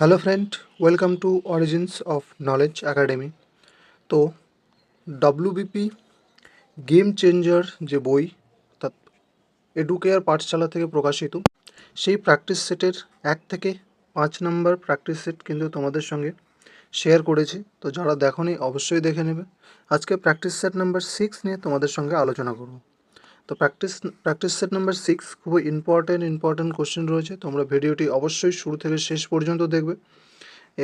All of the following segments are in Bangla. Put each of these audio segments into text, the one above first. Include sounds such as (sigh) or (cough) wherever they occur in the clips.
Hello friend welcome to origins of knowledge academy তো ডব্লিউবিপি গেম চেঞ্জার যে বই অর্থাৎ এডুকেয়ার পাঠশালা থেকে প্রকাশিত, সেই প্র্যাকটিস সেটের এক থেকে পাঁচ নম্বর প্র্যাকটিস সেট কিন্তু তোমাদের সঙ্গে শেয়ার করেছি। তো যারা দেখোনি, অবশ্যই দেখে নেবে। আজকে প্র্যাকটিস সেট নাম্বার সিক্স নিয়ে তোমাদের সঙ্গে আলোচনা করব। তো practice practice set number six খুবই ইম্পর্ট্যান্ট ইম্পর্ট্যান্ট কোশ্চেন রয়েছে। তোমরা ভিডিওটি অবশ্যই শুরু থেকে শেষ পর্যন্ত দেখবে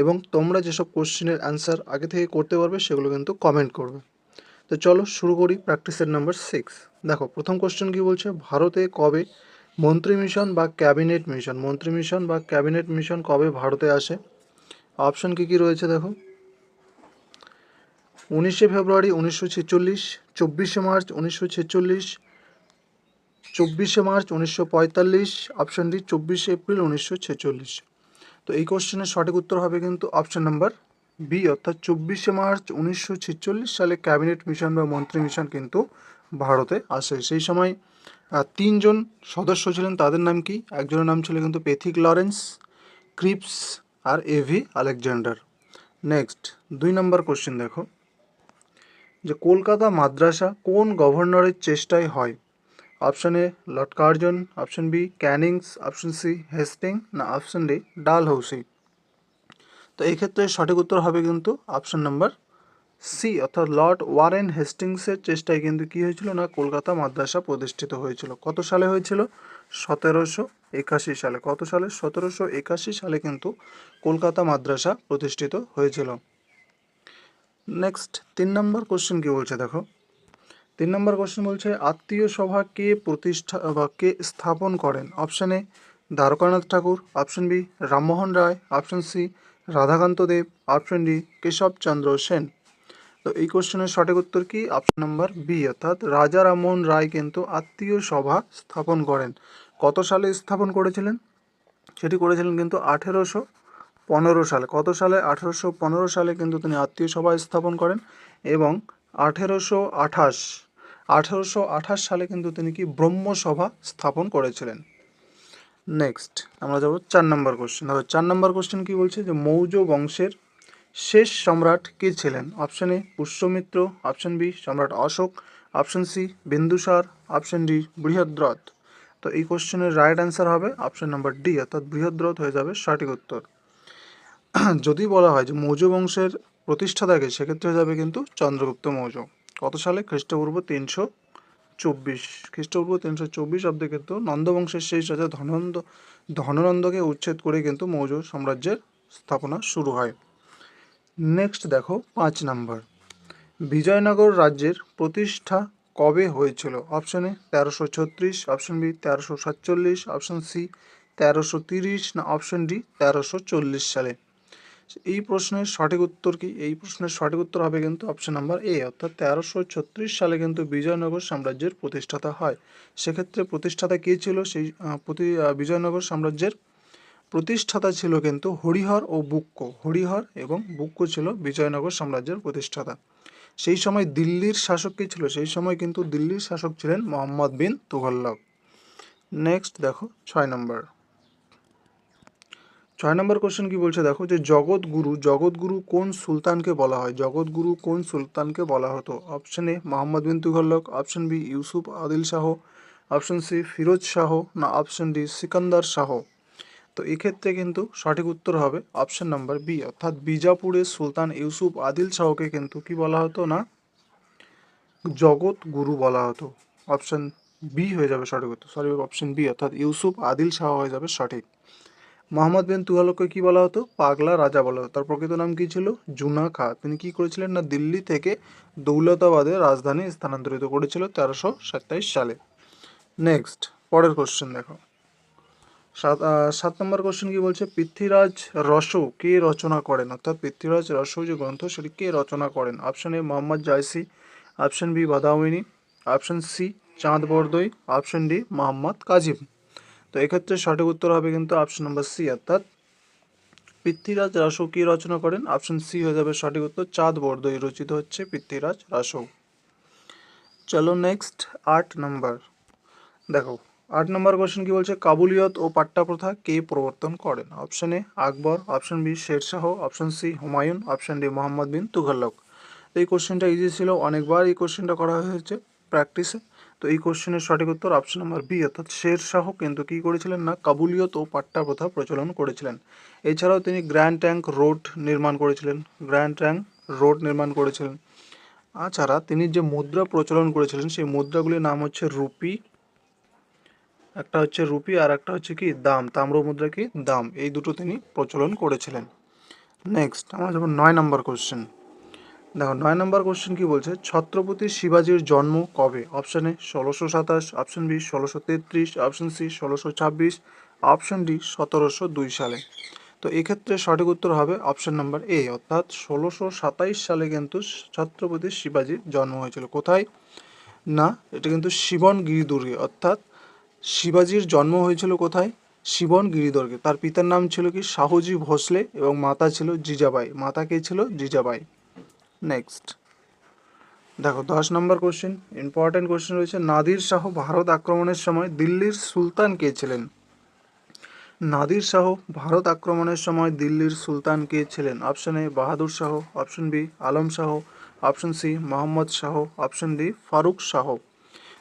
এবং তোমরা যেসব কোশ্চেনের অ্যান্সার আগে থেকে করতে পারবে সেগুলো কিন্তু কমেন্ট করবে। তো চলো শুরু করি প্র্যাকটিস সেট নাম্বার সিক্স দেখো, প্রথম কোশ্চেন কী বলছে? ভারতে কবে মন্ত্রী মিশন বা ক্যাবিনেট মিশন মন্ত্রী মিশন বা ক্যাবিনেট মিশন কবে ভারতে আসে? অপশন কী কী রয়েছে দেখো? উনিশে ফেব্রুয়ারি উনিশশো ছেচল্লিশ, চব্বিশে মার্চ উনিশশো ছেচল্লিশ চব্বিশে মার্চ উনিশশো পঁয়তাল্লিশ অপশন ডি চব্বিশে এপ্রিল উনিশশো ছেচল্লিশ। তো এই কোশ্চেনের সঠিক উত্তর হবে কিন্তু অপশন নাম্বার বি অর্থাৎ চব্বিশে মার্চ উনিশশো ছেচল্লিশ সালে ক্যাবিনেট মিশন বা মন্ত্রী মিশন কিন্তু ভারতে আসে। সেই সময় তিনজন সদস্য ছিলেন, তাদের নাম কি? একজনের নাম ছিল কিন্তু পেথিক লরেন্স, ক্রিপস আর এভি আলেকজান্ডার। নেক্সট দুই নম্বর কোশ্চেন দেখো। যে কলকাতা মাদ্রাসা কোন গভর্নরের চেষ্টায় হয়? Option A Lord Curzon option B Cannings option C Hasting না অপশন ডি ডাল ডালহৌসি তো এই ক্ষেত্রে সঠিক উত্তর হবে কিন্তু অপশন নাম্বার সি অর্থাৎ লর্ড ওয়ারেন হেস্টিংসের চেষ্টায় কিন্তু কী হয়েছিল না, কলকাতা মাদ্রাসা প্রতিষ্ঠিত হয়েছিল। কত সালে হয়েছিল? সতেরোশো একাশি সালে। কত সালে? সতেরোশো একাশি সালে কিন্তু কলকাতা মাদ্রাসা প্রতিষ্ঠিত হয়েছিল। নেক্সট তিন নম্বর কোশ্চেন কি বলছে দেখো? তিন নম্বর কোশ্চেন বলছে, আত্মীয় সভা কে প্রতিষ্ঠা, বা কে স্থাপন করেন? Option A Dwarkanath Thakur. Option B Rammohan Roy. Option C Radhakanta Deb. Option D Keshab Chandra Sen. তো এই কোশ্চেনের সঠিক উত্তর কি? অপশন নাম্বার বি অর্থাৎ রাজা রামমোহন রায় কিন্তু আত্মীয় সভা স্থাপন করেন। কত সালে স্থাপন করেছিলেন? সেটি করেছিলেন কিন্তু আঠেরোশো পনেরো সালে। কত সালে? আঠেরোশো পনেরো সালে কিন্তু তিনি আত্মীয় সভা স্থাপন করেন এবং আঠেরোশো আঠাশ। আঠেরোশো আঠাশ সালে কিন্তু তিনি কি ব্রহ্মসভা স্থাপন করেছিলেন? নেক্সট আমরা যাব চার নম্বর কোশ্চেন দেখো চার নম্বর কোশ্চেন কি বলছে? যে মৌর্য বংশের শেষ সম্রাট কে ছিলেন? Option A Pushyamitra. Option B সম্রাট Ashoka. Option C Bindusara. Option D Brihadratha. তো এই কোশ্চেনের রাইট অ্যান্সার হবে অপশন নাম্বার ডি অর্থাৎ বৃহদ্রথ হয়ে যাবে সঠিক উত্তর। (clears throat) যদি বলা হয় যে মৌর্য বংশের প্রতিষ্ঠাতাকে সেক্ষেত্রে হয়ে যাবে কিন্তু চন্দ্রগুপ্ত মৌর্য। কত সালে? খ্রিস্টপূর্ব তিনশো চব্বিশ। খ্রিস্টপূর্ব তিনশো চব্বিশ অব্দে কিন্তু নন্দবংশের শেষ রাজা ধনন্দ, ধননন্দকে উচ্ছেদ করে কিন্তু মৌর্য সাম্রাজ্যের স্থাপনা শুরু হয়। নেক্সট দেখো, পাঁচ নাম্বার। বিজয়নগর রাজ্যের প্রতিষ্ঠা কবে হয়েছিল? অপশন এ, তেরোশো ছত্রিশ, অপশন বি, তেরোশো সাতচল্লিশ, অপশন সি, তেরোশো তিরিশ, না অপশন ডি, তেরোশো চল্লিশ সালে। এই প্রশ্নের সঠিক উত্তর কি? এই প্রশ্নের সঠিক উত্তর হবে কিন্তু অপশন নাম্বার এ অর্থাৎ তেরোশো ছত্রিশ সালে কিন্তু বিজয়নগর সাম্রাজ্যের প্রতিষ্ঠাতা হয়। সেক্ষেত্রে প্রতিষ্ঠাতা কে ছিল? সেই প্রতি বিজয়নগর সাম্রাজ্যের প্রতিষ্ঠাতা ছিল কিন্তু হরিহর ও বুক্ক। হরিহর এবং বুক্ক ছিল বিজয়নগর সাম্রাজ্যের প্রতিষ্ঠাতা। সেই সময় দিল্লির শাসক কে ছিল? সেই সময় কিন্তু দিল্লির শাসক ছিলেন মোহাম্মদ বিন তুঘলক। নেক্সট দেখো, ছয় নম্বর ছয় নম্বর কোশ্চেন কি বলছে? দেখো যে জগৎগুরু জগৎগুরু কোন সুলতানকে বলা হয়? জগৎগুরু কোন সুলতানকে বলা হতো? Option A Mohammad bin Tughlaq. Option B Yusuf Adil Shah. Option C Firoz Shah. না অপশন ডি সিকান্দার শাহ। তো এক্ষেত্রে কিন্তু সঠিক উত্তর হবে অপশন নাম্বার বি অর্থাৎ বিজাপুরের সুলতান ইউসুফ আদিল শাহকে কিন্তু কি বলা হতো না? জগৎ গুরু বলা হতো। অপশন বি হয়ে যাবে সঠিক উত্তর। সরি অপশন বি অর্থাৎ ইউসুফ আদিল শাহ হয়ে যাবে সঠিক। মোহাম্মদ বিন তুঘলককে কি বলা হতো? পাগলা রাজা বলা হতো। তার প্রকৃত নাম কি ছিল? জুনা খা তিনি কি করেছিলেন না, দিল্লি থেকে দৌলতাবাদে রাজধানী স্থানান্তরিত করেছিল তেরোশো সাতাইশ সালে? নেক্সট পরের কোশ্চেন দেখো। সাত সাত নম্বর কোশ্চেন কি বলছে? পৃথ্বীরাজ রসো কে রচনা করেন? অর্থাৎ পৃথ্বীরাজ রসো যে গ্রন্থ, সেটি কে রচনা করেন? Option A Mohammad Jayasi option B Badamini option C Chand Bardai option D Mohammad Kazim. তো এক্ষেত্রে সঠিক উত্তর হবে কিন্তু অপশন নম্বর সি অর্থাৎ পৃথ্বীরাজ রাসো কি রচনা করেন? অপশন সি হয়ে যাবে সঠিক উত্তর, চাঁদ বরদই রচিত হচ্ছে পৃথ্বীরাজ রাসো চলো নেক্সট আট নম্বর দেখো, আট নম্বর কোশ্চেন কি বলছে? কাবুলিয়ত ও পাট্টা প্রথা কে প্রবর্তন করেন? Option A Akbar option B Sher Shah option C Humayun option D Mohammad bin Tughlaq. এই কোশ্চেনটা ইজি ছিল, অনেকবার এই কোশ্চেনটা করা হয়েছে প্র্যাকটিসে তো এই কোশ্চেনের সঠিক উত্তর অপশন নাম্বার বি অর্থাৎ শের শাহ কিন্তু কী করেছিলেন না? কাবুলিয়ত ও পাট্টা প্রথা প্রচলন করেছিলেন। এছাড়াও তিনি গ্র্যান্ড ট্যাঙ্ক রোড নির্মাণ করেছিলেন। গ্র্যান্ড ট্যাঙ্ক রোড নির্মাণ করেছিলেন। তাছাড়া তিনি যে মুদ্রা প্রচলন করেছিলেন, সেই মুদ্রাগুলির নাম হচ্ছে রুপি, একটা হচ্ছে রুপি আর একটা হচ্ছে কি? দাম। তাম্র মুদ্রা কি? দাম। এই দুটো তিনি প্রচলন করেছিলেন। নেক্সট আমরা যাব নয় নম্বর কোশ্চেন দেখো, নয় নম্বর কোশ্চেন কি বলছে? ছত্রপতি শিবাজির জন্ম কবে? অপশন এ ষোলোশো সাতাশ অপশন বি ষোলোশো তেত্রিশ অপশন সি ষোলোশো ছাব্বিশ অপশন ডি সতেরোশো দুই সালে। তো এক্ষেত্রে সঠিক উত্তর হবে অপশন নাম্বার এ অর্থাৎ ষোলোশো সাতাইশ সালে কিন্তু ছত্রপতি শিবাজির জন্ম হয়েছিল। কোথায়? না, এটা কিন্তু শিবন গিরিদুর্গে, অর্থাৎ শিবাজির জন্ম হয়েছিল কোথায়? শিবন গিরিদুর্গে। তার পিতার নাম ছিল কি? শাহুজি ভোসলে এবং মাতা ছিল জিজাবাই। মাতা কে ছিল? জিজাবাই। নেক্সট দেখো, দশ নম্বর কোশ্চেন ইম্পর্টেন্ট কোশ্চেন রয়েছে, নাদির শাহ ভারত আক্রমণের সময় দিল্লির সুলতান কে ছিলেন? নাদির শাহ ভারত আক্রমণের সময় দিল্লির সুলতান কে ছিলেন? Option A Bahadur Shah option B Alam Shah option C Mohammad Shah option D Farooq Shah.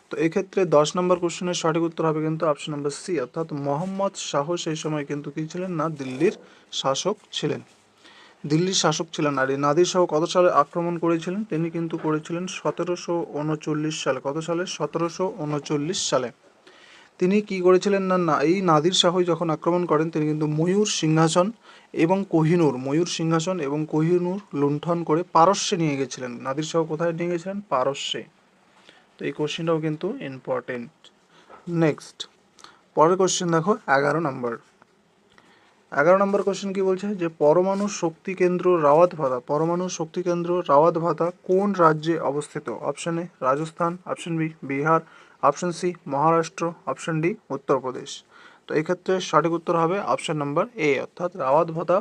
তো এক্ষেত্রে দশ নম্বর কোশ্চেনের সঠিক উত্তর হবে কিন্তু অপশন নম্বর সি অর্থাৎ মোহাম্মদ শাহ সেই সময় কিন্তু কী ছিলেন না, দিল্লির শাসক ছিলেন। দিল্লির শাসক ছিলেন আর এই নাদির শাহ কত সালে আক্রমণ করেছিলেন? তিনি কিন্তু করেছিলেন সতেরোশো উনচল্লিশ সালে। কত সালে? সতেরোশো উনচল্লিশ সালে। তিনি কি করেছিলেন না না, এই নাদির শাহ যখন আক্রমণ করেন, তিনি কিন্তু ময়ূর সিংহাসন এবং কোহিনুর, ময়ূর সিংহাসন এবং কোহিনুর লুণ্ঠন করে পারস্যে নিয়ে গেছিলেন। নাদির শাহ কোথায় নিয়ে গেছিলেন? পারস্যে। তো এই কোশ্চেনটাও কিন্তু ইম্পর্টেন্ট নেক্সট পরের কোশ্চেন দেখো, এগারো নম্বর এগারো নম্বর কোশ্চেন কি বলছে? যে পরমাণু শক্তি কেন্দ্র রাওয়াত ভাতা, পরমাণু শক্তি কেন্দ্র রাওয়াত ভাতা কোন রাজ্যে অবস্থিত? Option A Rajasthan option B Bihar option C Maharashtra option D Uttar Pradesh. তো এক্ষেত্রে সঠিক উত্তর হবে অপশন নাম্বার এ অর্থাৎ রাওয়াত ভাতা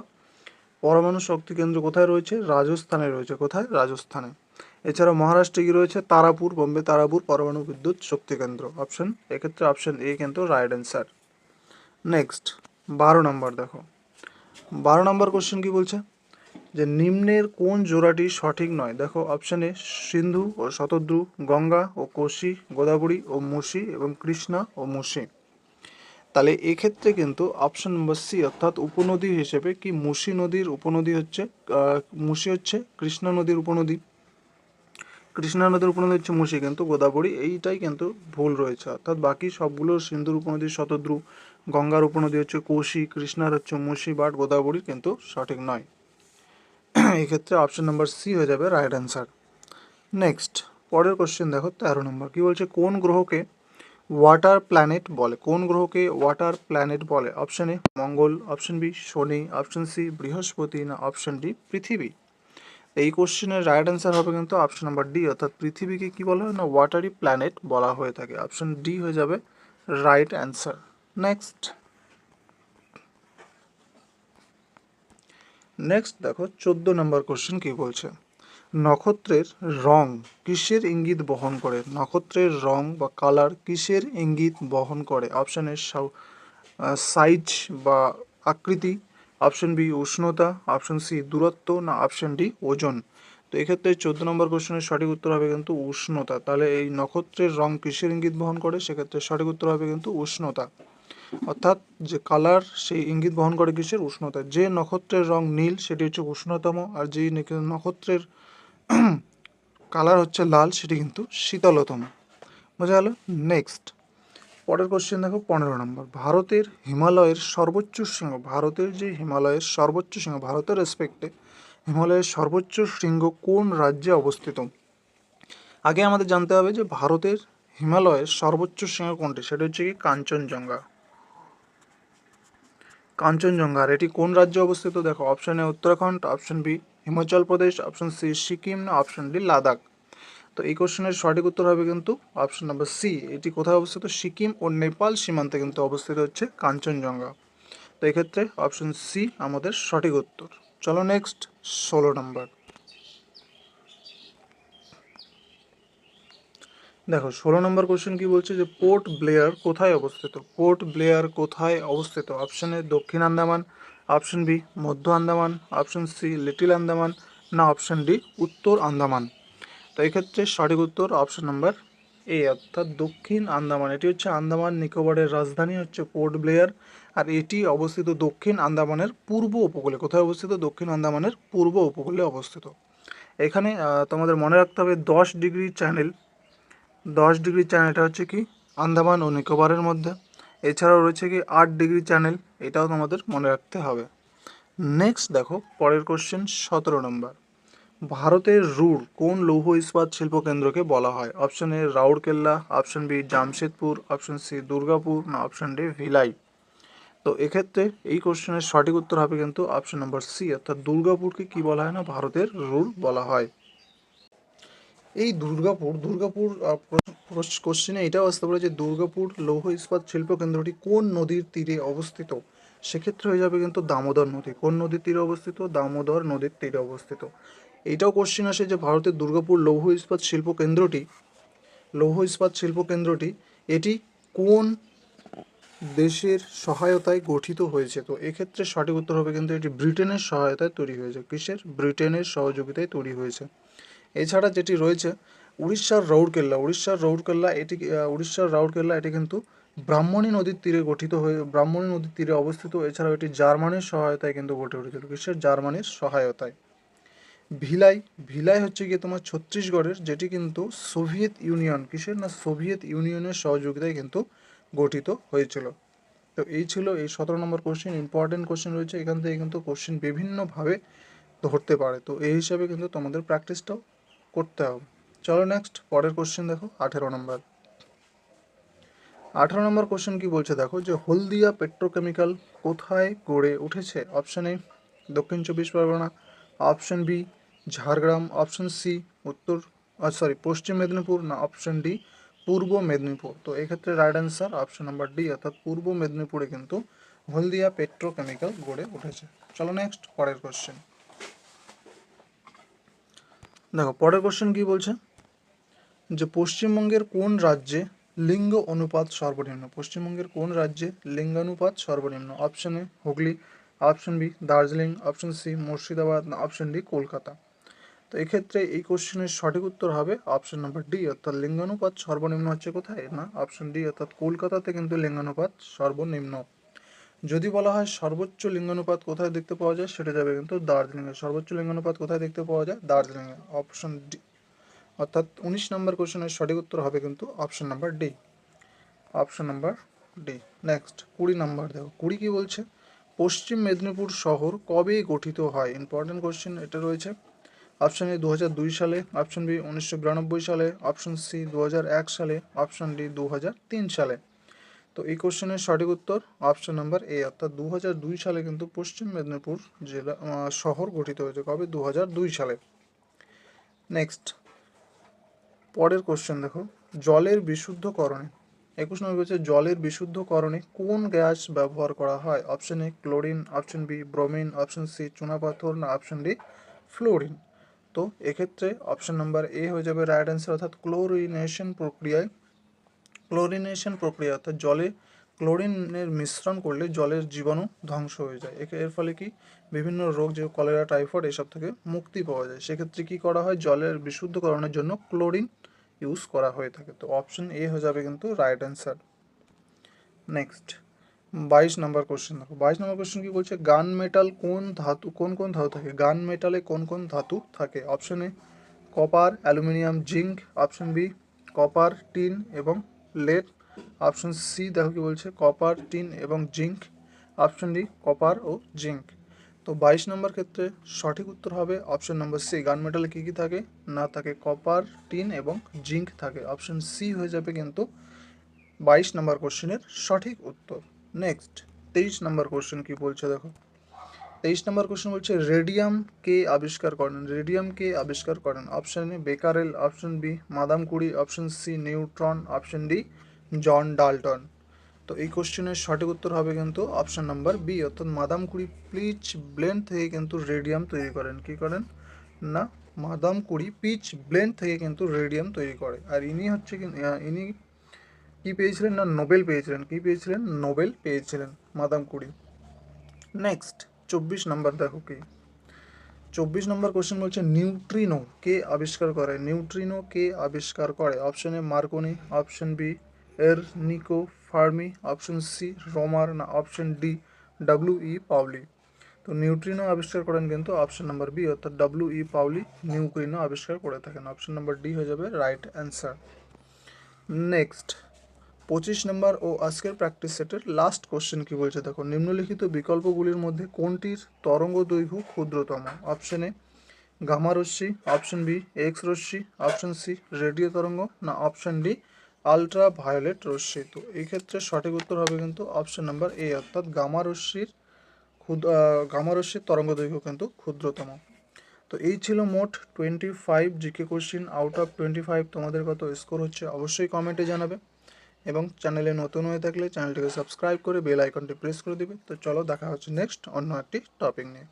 পরমাণু শক্তি কেন্দ্র কোথায় রয়েছে? রাজস্থানে রয়েছে। কোথায়? রাজস্থানে। এছাড়া মহারাষ্ট্রে কি রয়েছে? তারাপুর, বোম্বে তারাপুর, পরমাণু বিদ্যুৎ শক্তি কেন্দ্র। অপশন এক্ষেত্রে অপশন এ কিন্তু রাইট অ্যান্সার নেক্সট বারো নম্বর দেখো। বারো নম্বর কোশ্চেন কি বলছে? যে নিম্নের কোন জোড়াটি সঠিক নয়? দেখো অপশানে সিন্ধু ও শতদ্রু, গঙ্গা ও কোশি, গোদাবরী ও মুসি এবং কৃষ্ণা ও মুসি। তাহলে এক্ষেত্রে কিন্তু অপশন নম্বর সি অর্থাৎ উপনদী হিসেবে কি মুসি নদীর উপনদী হচ্ছে মুসি হচ্ছে কৃষ্ণা নদীর উপনদী? কৃষ্ণা নদীর উপনদী হচ্ছে মুসি কিন্তু গোদাবরী, এইটাই কিন্তু ভুল রয়েছে। অর্থাৎ বাকি সবগুলো সিন্ধুর উপনদী, শতদ্রু গঙ্গার উপনদী হচ্ছে কোশি, কৃষ্ণার হচ্ছে মুসি বাট গোদাবরী কিন্তু সঠিক নয়। এক্ষেত্রে অপশন নাম্বার সি হয়ে যাবে রাইট অ্যান্সার নেক্সট পরের কোশ্চেন দেখো তেরো নম্বর কী বলছে? কোন গ্রহকে ওয়াটার প্ল্যানেট বলে? কোন গ্রহকে ওয়াটার প্ল্যানেট বলে? Option A Mangal. Option B Shani. Option C Brihaspati না অপশন ডি পৃথিবী। এই কোশ্চেনের রাইট অ্যান্সার হবে কিন্তু অপশন নাম্বার ডি অর্থাৎ পৃথিবীকে কী বলা হয় না? ওয়াটারি প্ল্যানেট বলা হয়ে থাকে। অপশন ডি হয়ে যাবে রাইট অ্যান্সার নেক্সট নেক্সট দেখো চোদ্দ নম্বর কোশ্চেন কি বলছে? নক্ষত্রের রং কিসের ইঙ্গিত বহন করে? নক্ষত্রের রং বা কালার কিসের ইঙ্গিত বহন করে? অপশানের সাইজ বা আকৃতি। অপশন বি উষ্ণতা। অপশন সি দূরত্ব না অপশন ডি ওজন। তো এক্ষেত্রে চোদ্দ নম্বর কোশ্চেনের সঠিক উত্তর হবে কিন্তু উষ্ণতা। তাহলে এই নক্ষত্রের রং কিসের ইঙ্গিত বহন করে? সেক্ষেত্রে সঠিক উত্তর হবে কিন্তু উষ্ণতা। অর্থাৎ যে কালার সেই ইঙ্গিত বহন করে কিসের? উষ্ণতা। যে নক্ষত্রের রং নীল, সেটি হচ্ছে উষ্ণতম, আর যেই নক্ষত্রের (clears throat) কালার হচ্ছে লাল, সেটি কিন্তু শীতলতম। বোঝা গেল? নেক্সট পরের কোশ্চেন দেখো, পনেরো নম্বর। ভারতের হিমালয়ের সর্বোচ্চ শৃঙ্গ। ভারতের যে হিমালয়ের সর্বোচ্চ শৃঙ্গ, ভারতের রেসপেক্টে হিমালয়ের সর্বোচ্চ শৃঙ্গ কোন রাজ্যে অবস্থিত? আগে আমাদের জানতে হবে যে ভারতের হিমালয়ের সর্বোচ্চ শৃঙ্গ কোনটি? সেটা হচ্ছে কি কাঞ্চনজঙ্ঘা। কাঞ্চনজঙ্ঘা। এটি কোন রাজ্যে অবস্থিত? দেখো option A Uttarakhand option B Himachal Pradesh option C Sikkim, না অপশন ডি লাদাখ। তো এই কোশ্চেনের সঠিক উত্তর হবে কিন্তু অপশন নাম্বার সি এটি কোথায় অবস্থিত? সিকিম ও নেপাল সীমান্তে কিন্তু অবস্থিত হচ্ছে কাঞ্চনজঙ্ঘা। তো এক্ষেত্রে অপশন সি আমাদের সঠিক উত্তর। চলো নেক্সট ষোলো নম্বর দেখো, ষোলো নম্বর কোশ্চেন কি বলছে যে পোর্ট ব্লেয়ার কোথায় অবস্থিত? পোর্ট ব্লেয়ার কোথায় অবস্থিত? অপশন এ দক্ষিণ আন্দামান অপশন বি মধ্য Andaman option C little Andaman, না অপশন ডি উত্তর আন্দামান। তো এক্ষেত্রে সঠিক উত্তর অপশন নাম্বার এ অর্থাৎ দক্ষিণ আন্দামান। এটি হচ্ছে আন্দামান নিকোবরের রাজধানী, হচ্ছে পোর্ট ব্লেয়ার আর এটি অবস্থিত দক্ষিণ আন্দামানের পূর্ব উপকূলে। কোথায় অবস্থিত? দক্ষিণ আন্দামানের পূর্ব উপকূলে অবস্থিত। এখানে তোমাদের মনে রাখতে হবে, দশ ডিগ্রি চ্যানেল দশ ডিগ্রি চ্যানেলটা হচ্ছে কি আন্দামান ও নিকোবরের মধ্যে। এছাড়াও রয়েছে কি আট ডিগ্রি চ্যানেল, এটাও তোমাদের মনে রাখতে হবে। নেক্সট দেখো, পরের কোশ্চেন সতেরো নম্বর। ভারতের রুর কোন লৌহ ইস্পাত শিল্প কেন্দ্রকে বলা হয়? Option A Rourkela option B Jamshedpur option C Durgapur, না অপশন ডি ভিলাই। তো এক্ষেত্রে এই কোশ্চেনের সঠিক উত্তর হবে কিন্তু অপশন নম্বর সি অর্থাৎ দুর্গাপুরকে কি বলা হয় না, ভারতের রুর বলা হয়। এই দুর্গাপুর দুর্গাপুর কোশ্চেনে এটাও আসতে পারে যে দুর্গাপুর লৌহ ইস্পাত শিল্প কেন্দ্রটি কোন নদীর তীরে অবস্থিত? সেক্ষেত্রে হয়ে যাবে কিন্তু দামোদর নদী। কোন নদীর তীরে অবস্থিত? দামোদর নদীর তীরে অবস্থিত। এইটাও কোশ্চেন আসে যে ভারতের দুর্গাপুর লৌহ ইস্পাত শিল্প কেন্দ্রটি, লৌহ ইস্পাত শিল্প কেন্দ্রটি, এটি কোন দেশের সহায়তায় গঠিত হয়েছে? তো এক্ষেত্রে সঠিক উত্তর হবে কিন্তু এটি ব্রিটেনের সহায়তায় তৈরি হয়েছে। কিসের? ব্রিটেনের সহযোগিতায় তৈরি হয়েছে। এছাড়া যেটি রয়েছে, উড়িষ্যার রাউরকেল্লা। উড়িষ্যার রাউরকেল্লা এটি উড়িষ্যার রাউরকেল্লা এটি কিন্তু ব্রাহ্মণী নদীর তীরে গঠিত হয়ে, ব্রাহ্মণী নদীর তীরে অবস্থিত। এছাড়াও এটি জার্মানির সহায়তায় কিন্তু গঠে উঠেছিল কিসের জার্মানির সহায়তায়। ভিলাই ভিলাই হচ্ছে গিয়ে তোমার ছত্তিশগড়ের, যেটি কিন্তু সোভিয়েত ইউনিয়ন, কিসের না, সোভিয়েত ইউনিয়নের সহযোগিতায় কিন্তু গঠিত হয়েছিল। তো এই ছিল এই সতেরো নম্বর কোশ্চেন ইম্পর্টেন্ট কোশ্চেন রয়েছে। এখান থেকে কিন্তু কোশ্চেন বিভিন্নভাবে ধরতে পারে। তো এই হিসাবে কিন্তু তোমাদের প্র্যাকটিসটাও করতে হবে। চলো নেক্সট পরের কোশ্চেন দেখো, আঠেরো নম্বর। আঠেরো নম্বর কোশ্চেন কি বলছে? দেখো যে, হলদিয়া পেট্রোকেমিক্যাল কোথায় গড়ে উঠেছে? অপশন এ দক্ষিণ চব্বিশ Parganas. Option B Jhargram. Option C উত্তর সরি পশ্চিম মেদিনীপুর না অপশন ডি পূর্ব মেদিনীপুর। তো এক্ষেত্রে right answer option number D অর্থাৎ পূর্ব মেদিনীপুরে কিন্তু হলদিয়া পেট্রোকেমিক্যাল গড়ে উঠেছে। চলো নেক্সট পরের কোশ্চেন দেখো, পরের কোশ্চেন কি বলছে? যে পশ্চিমবঙ্গের কোন রাজ্যে লিঙ্গ অনুপাত সর্বনিম্ন? পশ্চিমবঙ্গের কোন রাজ্যে লিঙ্গানুপাত সর্বনিম্ন? Option A Hooghly option B Darjeeling option C Murshidabad, না অপশন ডি কলকাতা। তো এক্ষেত্রে এই কোশ্চেনের সঠিক উত্তর হবে অপশন নাম্বার ডি অর্থাৎ লিঙ্গানুপাত সর্বনিম্ন হচ্ছে কোথায়? না অপশন ডি অর্থাৎ কলকাতাতে কিন্তু লিঙ্গানুপাত সর্বনিম্ন। যদি বলা হয় সর্বোচ্চ লিঙ্গানুপাত কোথায় দেখতে পাওয়া যায়, সেটা যাবে কিন্তু দার্জিলিংয়ে। সর্বোচ্চ লিঙ্গানুপাত কোথায় দেখতে পাওয়া যায়? দার্জিলিংয়ে। অপশন ডি অর্থাৎ উনিশ নম্বর কোশ্চেনের সঠিক উত্তর হবে কিন্তু option number D option number D next কুড়ি নাম্বার দেখো। কুড়ি কি বলছে? পশ্চিম মেদিনীপুর শহর কবে গঠিত হয়? ইম্পর্টেন্ট কোশ্চেন এটা রয়েছে। অপশন এ দু সালে। অপশন বি উনিশশো বিরানব্বই সালে। অপশন সি দু সালে। অপশন ডি দু সালে। তো এই কোশ্চেনের সঠিক উত্তর অপশন নাম্বার এ অর্থাৎ দু সালে কিন্তু পশ্চিম মেদিনীপুর জেলা শহর গঠিত হয়েছে। কবে? দু সালে। নেক্সট পরের কোশ্চেন দেখো। জলের বিশুদ্ধকরণে, একুশ নম্বর হচ্ছে জলের বিশুদ্ধকরণে কোন গ্যাস ব্যবহার করা হয়? Option A chlorine option B bromine option C চুনাপাথর না অপশন ডি ফ্লোরিন তো এক্ষেত্রে অপশন নাম্বার এ হয়ে যাবে রাইট অ্যান্সার অর্থাৎ ক্লোরিনেশন প্রক্রিয়ায় ক্লোরিনেশন প্রক্রিয়া, অর্থাৎ জলে ক্লোরিনের মিশ্রণ করলে জলের জীবাণু ধ্বংস হয়ে যায়। একে এর ফলে কি? বিভিন্ন রোগ, যে কলেরা, টাইফয়েড, এসব থেকে মুক্তি পাওয়া যায়। সেক্ষেত্রে কি করা হয়? জলের বিশুদ্ধকরণের জন্য ক্লোরিন ইউজ করা হয়ে থাকে। তো অপশন এ হয়ে যাবে কিন্তু রাইট অ্যান্সার। নেক্সট, বাইশ নাম্বার কোশ্চেন দেখো। বাইশ নাম্বার কোশ্চেন কি বলছে? গান মেটাল কোন ধাতু, কোন কোন ধাতু থাকে? গান মেটালে কোন কোন ধাতু থাকে? Option A, copper, aluminium, zinc. Option B, copper, tin এবং লেড, অপশন সি দেখো কি বলছে, কপার, টিন এবং জিঙ্ক অপশন ডি, কপার ও জিঙ্ক তো বাইশ নম্বর ক্ষেত্রে সঠিক উত্তর হবে অপশন নম্বর সি। গান মেটালে কী কী থাকে? না থাকে, কপার, টিন এবং জিঙ্ক থাকে। অপশন সি হয়ে যাবে কিন্তু বাইশ নম্বর কোশ্চেনের সঠিক উত্তর। নেক্সট, তেইশ নম্বর কোশ্চেন কি বলছে দেখো। তেইশ নম্বর কোশ্চেন বলছে রেডিয়াম কে আবিষ্কার করেন? রেডিয়াম কে আবিষ্কার করেন? Option A Becquerel option B Madame Curie option C neutron option D John Dalton তো এই কোশ্চেনের সঠিক উত্তর হবে কিন্তু অপশন নাম্বার বি অর্থাৎ মাদাম কুড়ি প্লিচ ব্লেন্ড থেকে কিন্তু রেডিয়াম তৈরি করেন। কি করেন? না মাদাম কুড়ি পিচ ব্লেন্ড থেকে কিন্তু রেডিয়াম তৈরি করে। আর ইনি হচ্ছে ইনি কি পেয়েছিলেন না নোবেল পেয়েছিলেন? কি পেয়েছিলেন? নোবেল পেয়েছিলেন মাদাম কুড়ি নেক্সট চব্বিশ নাম্বার দেখো কি? চব্বিশ নম্বর কোশ্চেন বলছে নিউট্রিনো কে আবিষ্কার করে? নিউট্রিনো কে আবিষ্কার করে? Option A Marconi option B এর নিকো ফার্মি অপশন সি রোমার না option D W E Pauli তো নিউট্রিনো আবিষ্কার করেন কিন্তু অপশন নাম্বার বি অর্থাৎ ডাব্লিউ ই পাউলি নিউট্রিনো আবিষ্কার করে থাকেন। অপশন নাম্বার ডি হয়ে যাবে রাইট অ্যান্সার নেক্সট পঁচিশ নম্বর ও আজকের প্র্যাকটিস সেটের লাস্ট কোশ্চেন কি বলছে? দেখো, নিম্নলিখিত বিকল্পগুলির মধ্যে কোনটির তরঙ্গ দৈর্ঘ্য ক্ষুদ্রতম? অপশন এ গামা রশ্মি। অপশন বি এক্স রশ্মি। অপশন সি রেডিও তরঙ্গ। না অপশন ডি আলট্রা ভায়োলেট রশ্মি। তো এই ক্ষেত্রে সঠিক উত্তর হবে কিন্তু অপশন নাম্বার এ অর্থাৎ গামা রশ্মির ক্ষুদ্র গামা রশ্মির তরঙ্গ দৈর্ঘ্য কিন্তু ক্ষুদ্রতম। তো এই ছিল মোট twenty five GK question out of twenty five তোমাদের কত স্কোর হচ্ছে? অবশ্যই কমেন্টে জানাবে। এবং চ্যানেলে নতুন হয়ে থাকলে চ্যানেলটিকে সাবস্ক্রাইব করে বেল আইকনটি প্রেস করে দিবে। তো চলো দেখা হচ্ছে নেক্সট অন্য একটি টপিক নিয়ে।